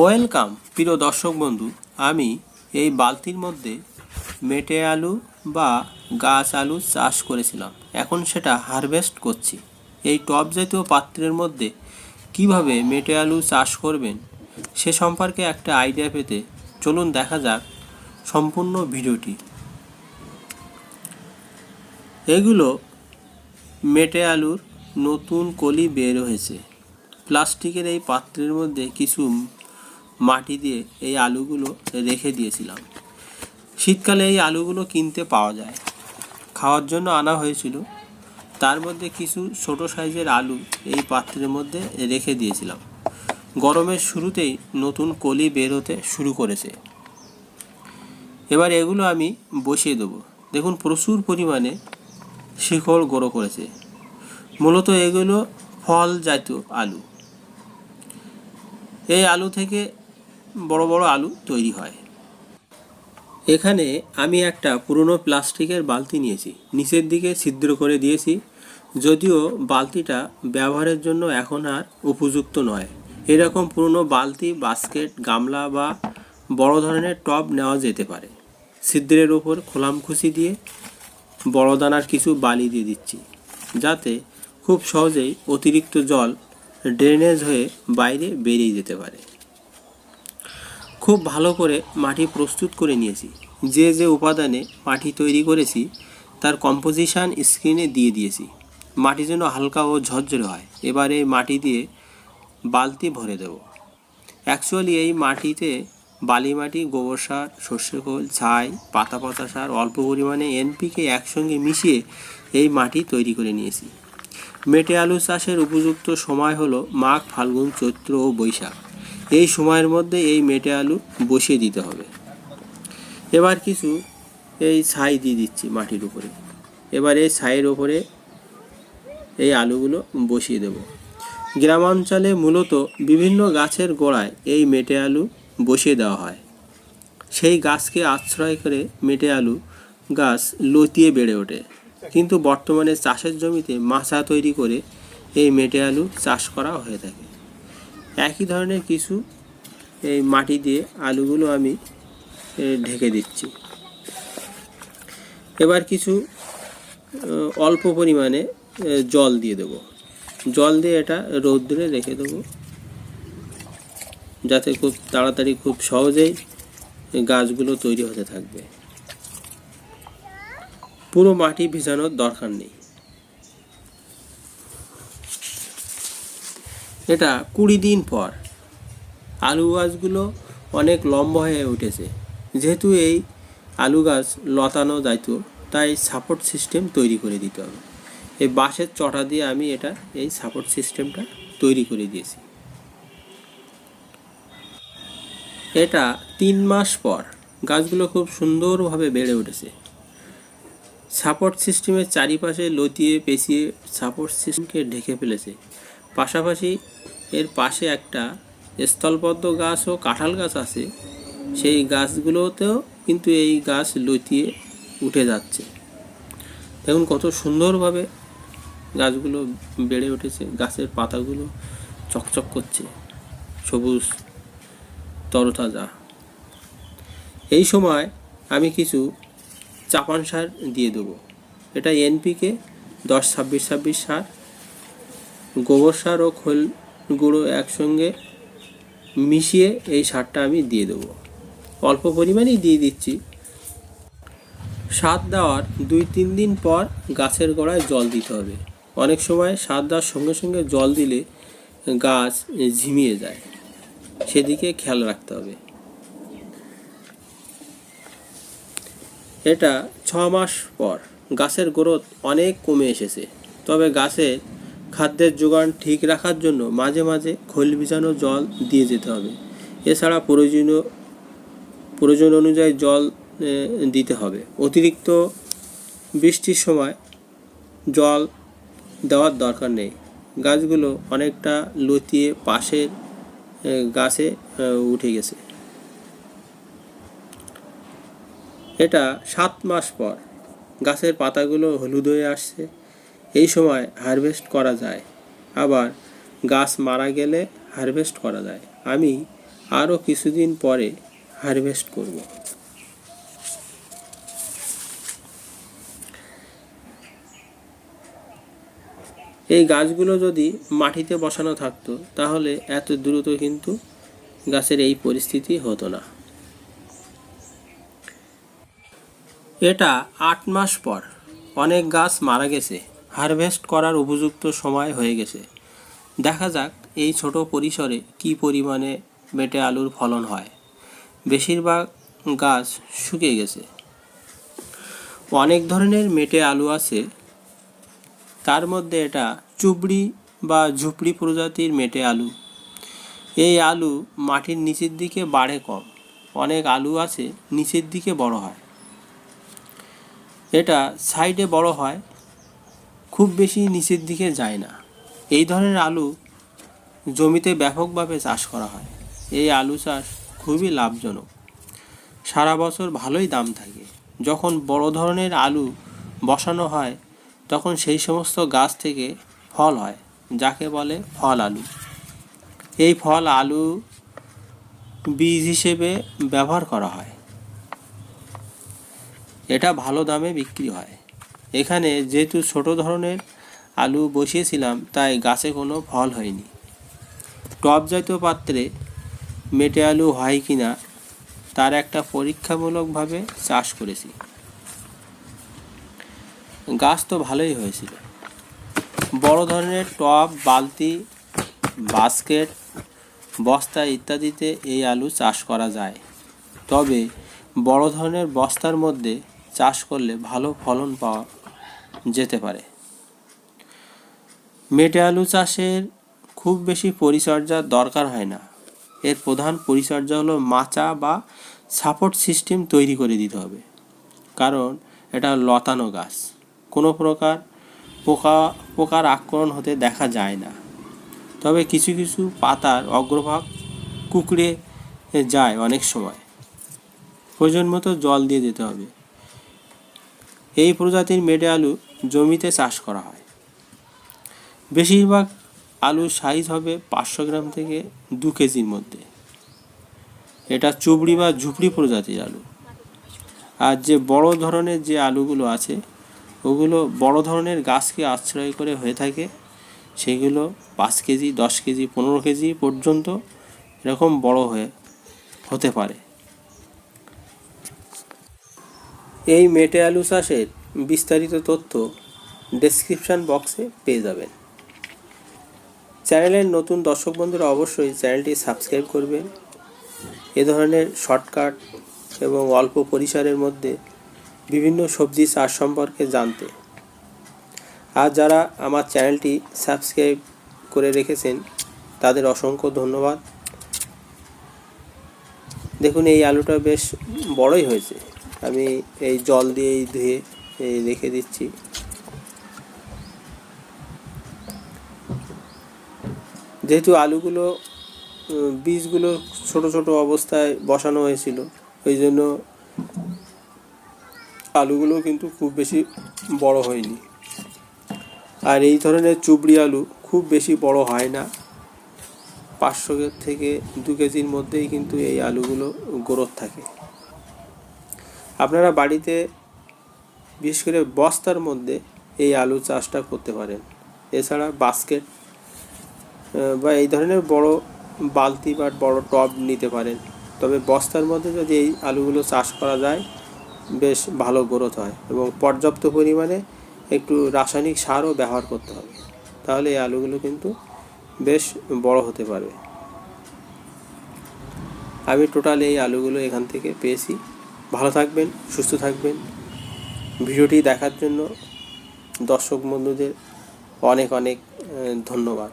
Welcome প্রিয় দর্শক বন্ধু। আমি এই বালতির মধ্যে মেটে আলু বা গাছ আলু চাষ করেছিলাম। এখন সেটা হারভেস্ট করছি। এই টব জাতীয় পাত্রের মধ্যে কীভাবে মেটে আলু চাষ করবেন, সে সম্পর্কে একটা আইডিয়া পেতে চলুন দেখা যাক সম্পূর্ণ ভিডিওটি। এগুলো মেটে আলুর নতুন কলি বের হয়েছে। প্লাস্টিকের এই পাত্রের মধ্যে কিছু মাটি দিয়ে এই আলুগুলো রেখে দিয়েছিলাম। শীতকালে এই আলুগুলো কিনতে পাওয়া যায়। খাওয়ার জন্য আনা হয়েছিল। তার মধ্যে কিছু ছোট সাইজের আলু এই পাত্রের মধ্যে রেখে দিয়েছিলাম। গরমের শুরুতেই নতুন কলি বের হতে শুরু করেছে। এবার এগুলো আমি বসিয়ে দেবো। দেখুন, প্রচুর পরিমাণে শিকড় গড়ো করেছে। মূলত এগুলো ফল জাতীয় আলু। এই আলু থেকে বড় বড় আলু তৈরি হয়। এখানে আমি একটা পুরনো প্লাস্টিকের বালতি নিয়েছি। নিচের দিকে ছিদ্র করে দিয়েছি, যদিও বালতিটা ব্যবহারের জন্য এখন আর উপযুক্ত নয়। এরকম পুরনো বালতি, বাস্কেট, গামলা বা বড় ধরনের টব নেওয়া যেতে পারে। ছিদ্রের ওপর খোলামখুশি দিয়ে বড় দানার কিছু বালি দিয়ে দিচ্ছি, যাতে খুব সহজেই অতিরিক্ত জল ড্রেনেজ হয়ে বাইরে বেরিয়ে যেতে পারে। খুব ভালো করে মাটি প্রস্তুত করে নিয়েছি। যে যে উপাদানে মাটি তৈরি করেছি, তার কম্পোজিশন স্ক্রিনে দিয়ে দিয়েছি। মাটি যেন হালকা ও ঝরঝরে হয়। এবার মাটি দিয়ে বালতি ভরে দেব। অ্যাকচুয়ালি এই মাটিতে বালি মাটি, গোবর সার, সর্ষে খোল, ছাই, পাতা পাতা সার, অল্প পরিমাণে এনপিকে একসঙ্গে মিশিয়ে এই মাটি তৈরি করে নিয়েছি। মেটে আলু চাষের উপযুক্ত সময় হলো মাঘ, ফাল্গুন, চৈত্র ও বৈশাখ। এই সময়ের মধ্যে এই মেটে আলু বসিয়ে দিতে হবে। এবার কিছু এই ছাই দিয়ে দিচ্ছি মাটির উপরে। এবার এই ছাইয়ের ওপরে এই আলুগুলো বসিয়ে দেব। গ্রামাঞ্চলে মূলত বিভিন্ন গাছের গোড়ায় এই মেটে আলু বসিয়ে দেওয়া হয়। সেই গাছকে আশ্রয় করে মেটে আলু গাছ লতিয়ে বেড়ে ওঠে। কিন্তু বর্তমানে চাষের জমিতে মাছা তৈরি করে এই মেটে আলু চাষ করা হয়ে থাকে। একই ধরনের কিছু এই মাটি দিয়ে আলুগুলো আমি ঢেকে দিচ্ছি। এবার কিছু অল্প পরিমাণে জল দিয়ে দেবো। জল দিয়ে এটা রৌদ্রে রেখে দেবো। যাতে খুব তাড়াতাড়ি খুব সহজেই গাছগুলো তৈরি হতে থাকবে। পুরো মাটি ভিজানোর দরকার নেই। এটা কুড়ি দিন পর। আলু গাছগুলো অনেক লম্বা হয়ে উঠেছে। যেহেতু এই আলু গাছ লতানো যাইত তাই সাপোর্ট সিস্টেম তৈরি করে দিতে হবে। এই বাঁশের চটা দিয়ে আমি এটা, এই সাপোর্ট সিস্টেমটা তৈরি করে দিয়েছি। এটা তিন মাস পর গাছগুলো খুব সুন্দরভাবে বেড়ে উঠেছে। সাপোর্ট সিস্টেমের চারিপাশে লতিয়ে পেঁচিয়ে সাপোর্ট সিস্টেমকে ঢেকে ফেলেছে। পাশাপাশি এর পাশে একটা স্থলবদ্ধ গাছ ও কাঁঠাল গাছ আছে। সেই গাছগুলোতেও কিন্তু এই গাছ লতিয়ে উঠে যাচ্ছে। দেখুন কত সুন্দরভাবে গাছগুলো বেড়ে উঠেছে। গাছের পাতাগুলো চকচক করছে। সবুজ তরতাজা। এই সময় আমি কিছু চাপান সার দিয়ে দেবো। এটা এনপিকে দশ ছাব্বিশ ছাব্বিশ সার। গোবর সার ও খোল গুঁড়ো একসঙ্গে মিশিয়ে এই সারটা আমি দিয়ে দেবো। অল্প পরিমাণেই দিয়ে দিচ্ছি। সার দেওয়ার দুই তিন দিন পর গাছের গোড়ায় জল দিতে হবে। অনেক সময় সার দেওয়ার সঙ্গে সঙ্গে জল দিলে গাছ ঝিমিয়ে যায়। সেদিকে খেয়াল রাখতে হবে। এটা ছ মাস পর গাছের গ্রোথ অনেক কমে এসেছে। তবে গাছের খাদ্যের যোগান ঠিক রাখার জন্য মাঝে মাঝে খোল বিছানো জল দিয়ে যেতে হবে। এছাড়া প্রয়োজনীয়, প্রয়োজন অনুযায়ী জল দিতে হবে। অতিরিক্ত বৃষ্টির সময় জল দেওয়ার দরকার নেই। গাছগুলো অনেকটা লতিয়ে পাশের গাছে উঠে গেছে। এটা সাত মাস পর গাছের পাতাগুলো হলুদ হয়ে আসছে। এই সময় হারভেস্ট করা যায়। আবার গাছ মারা গেলে হারভেস্ট করা যায়। আমি আরও কিছুদিন পরে হারভেস্ট করব। এই গাছগুলো যদি মাটিতে বসানো থাকতো, তাহলে এত দ্রুত কিন্তু গাছের এই পরিস্থিতি হতো না। এটা আট মাস পর অনেক গাছ মারা গেছে। হারভেস্ট করার উপযুক্ত সময় হয়ে গেছে। দেখা যাক এই ছোট পরিসরে কি পরিমাণে মেটে আলুর ফলন হয়। বেশিরভাগ গাছ শুকিয়ে গেছে। অনেক ধরনের মেটে আলু আছে। তার মধ্যে এটা চুবড়ি বা ঝুপড়ি প্রজাতির মেটে আলু। এই আলু মাটির নিচের দিকে বাড়ে কম। অনেক আলু আছে, নিচের দিকে বড় হয়। এটা সাইডে বড় হয় খুব বেশি নিচের দিকে যায় না। এই ধরনের আলু জমিতে ব্যাপকভাবে চাষ করা হয়। এই আলু চাষ খুবই লাভজনক। সারা বছর ভালোই দাম থাকে। যখন বড় ধরনের আলু বসানো হয়, তখন সেই সমস্ত গাছ থেকে ফল হয়, যাকে বলে ফল আলু। এই ফল আলু বীজ হিসেবে ব্যবহার করা হয়। এটা ভালো দামে বিক্রি হয়। এখানে যেহেতু ছোট ধরনের আলু বসিয়েছিলাম, তাই গাছে কোনো ফল হয়নি। টব জাতীয় পাত্রে মেটে আলু হয় কি না তার একটা পরীক্ষামূলকভাবে চাষ করেছি। গাছ তো ভালোই হয়েছিল। বড় ধরনের টব, বালতি, বাস্কেট, বস্তা ইত্যাদিতে এই আলু চাষ করা যায়। তবে বড় ধরনের বস্তার মধ্যে চাষ করলে ভালো ফলন পাওয়া যেতে পারে। মেটে আলু চাষের খুব বেশি পরিচর্যার দরকার হয় না। এর প্রধান পরিচর্যা হলো মাচা বা সাপোর্ট সিস্টেম তৈরি করে দিতে হবে। কারণ এটা লতানো গাছ। কোনো প্রকার পোকা, পোকার আক্রমণ হতে দেখা যায় না। তবে কিছু কিছু পাতার অগ্রভাগ কুকড়ে যায় অনেক সময়। প্রয়োজন মতো জল দিয়ে দিতে হবে। এই প্রজাতির মেডে আলু জমিতে চাষ করা হয়। বেশিরভাগ আলুর সাইজ হবে পাঁচশো গ্রাম থেকে দু কেজির মধ্যে। এটা চুবড়ি বা ঝুপড়ি প্রজাতির আলু। আর যে বড় ধরনের যে আলুগুলো আছে, ওগুলো বড় ধরনের গাছকে আশ্রয় করে হয়ে থাকে, সেগুলো পাঁচ কেজি, দশ কেজি, পনেরো কেজি পর্যন্ত এরকম বড় হয়ে হতে পারে। এই মেটে আলু চাষের বিস্তারিত তথ্য ডেসক্রিপশান বক্সে পেয়ে যাবেন। চ্যানেলের নতুন দর্শক বন্ধুরা অবশ্যই চ্যানেলটি সাবস্ক্রাইব করবেন। এ ধরনের শর্টকাট এবং অল্প পরিসরের মধ্যে বিভিন্ন সবজি চাষ সম্পর্কে জানতে। আর যারা আমার চ্যানেলটি সাবস্ক্রাইব করে রেখেছেন, তাদের অসংখ্য ধন্যবাদ। দেখুন, এই আলুটা বেশ বড়ই হয়েছে। আমি এই জল দিয়েই ধুয়ে এই রেখে দিচ্ছি। যেহেতু আলুগুলো বীজগুলো ছোট ছোট অবস্থায় বসানো হয়েছিল, ওই জন্য আলুগুলো কিন্তু খুব বেশি বড় হয়নি। আর এই ধরনের চুবড়ি আলু খুব বেশি বড় হয় না। পাঁচশো থেকে দু কেজির মধ্যেই কিন্তু এই আলুগুলো গ্রোথ থাকে। আপনারা বাড়িতে বিশেষ করে বস্তার মধ্যে এই আলু চাষটা করতে পারেন। এছাড়া বাস্কেট বা এই ধরনের বড় বালতি বা বড় টব নিতে পারেন। তবে বস্তার মধ্যে যদি এই আলুগুলো চাষ করা যায়, বেশ ভালো গ্রোথ হয় এবং পর্যাপ্ত পরিমাণে একটু রাসায়নিক সারও ব্যবহার করতে হবে। তাহলে এই আলুগুলো কিন্তু বেশ বড় হতে পারবে। আমি টোটাল এই আলুগুলো এখান থেকে পেয়েছি। ভালো থাকবেন, সুস্থ থাকবেন। ভিডিওটি দেখার জন্য দর্শক বন্ধুদের অনেক অনেক ধন্যবাদ।